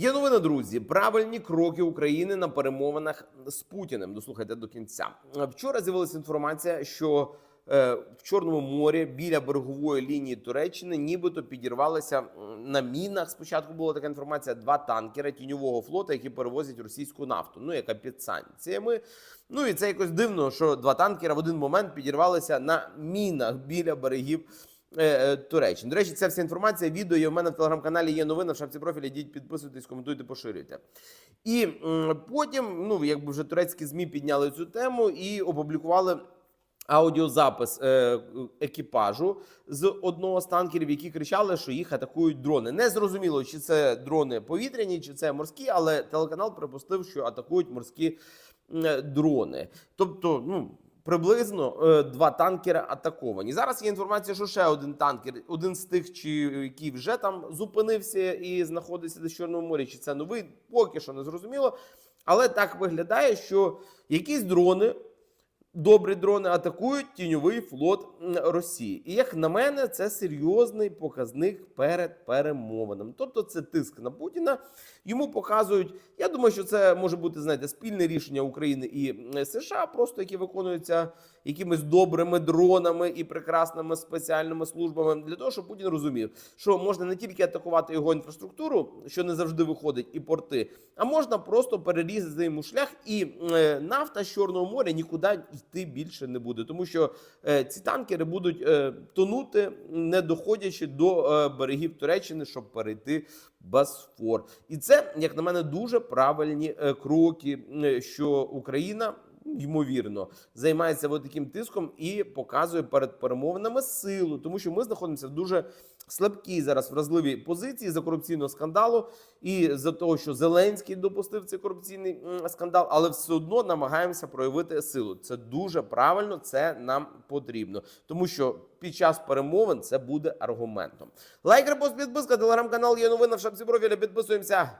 Є новина, друзі. Правильні кроки України на перемовинах з Путіним. Дослухайте до кінця. Вчора з'явилася інформація, що е, в Чорному морі біля берегової лінії Туреччини нібито підірвалися на мінах. Спочатку була така інформація: два танкери тіньового флоту, які перевозять російську нафту. Ну яка під санкціями. Ну і це якось дивно, що два танкера в один момент підірвалися на мінах біля берегів. Е, е, Туреччини. До речі, ця вся інформація, відео є у мене в телеграм-каналі. Є новина в шапці профіля. Йдіть, підписуйтесь, коментуйте, поширюйте. І потім, ну якби вже турецькі змі підняли цю тему і опублікували. Аудіозапис е, екіпажу з одного з танкерів, які кричали, що їх атакують дрони. Не зрозуміло, чи це дрони повітряні, чи це морські, але телеканал припустив, що атакують морські е, дрони. Тобто, ну приблизно е, два танкери атаковані. Зараз є інформація, що ще один танкер, один з тих, чи який вже там зупинився і знаходиться на Чорному морі, чи це новий, поки що не зрозуміло. Але так виглядає, що якісь дрони. Добрі дрони атакують тіньовий флот Росії. І як на мене, це серйозний показник перед перемовинами. Тобто, це тиск на Путіна. Йому показують. Я думаю, що це може бути знаєте спільне рішення України і США, просто які виконуються якимись добрими дронами і прекрасними спеціальними службами для того, щоб Путін розумів, що можна не тільки атакувати його інфраструктуру, що не завжди виходить, і порти, а можна просто перерізати йому шлях, і е, нафта з Чорного моря нікуди йти більше не буде, тому що е, ці танкери будуть е, тонути, не доходячи до е, берегів Туреччини, щоб перейти Босфор. І це, як на мене, дуже правильні кроки, що Україна. Ймовірно, займається от таким тиском і показує перед перемовинами силу, тому що ми знаходимося в дуже слабкій зараз вразливій позиції за корупційного скандалу і за того, що Зеленський допустив цей корупційний скандал, але все одно намагаємося проявити силу. Це дуже правильно, це нам потрібно, тому що під час перемовин це буде аргументом. Лайк, репост, підписка, телеграм-канал є новина в шапці профіля. Підписуємося.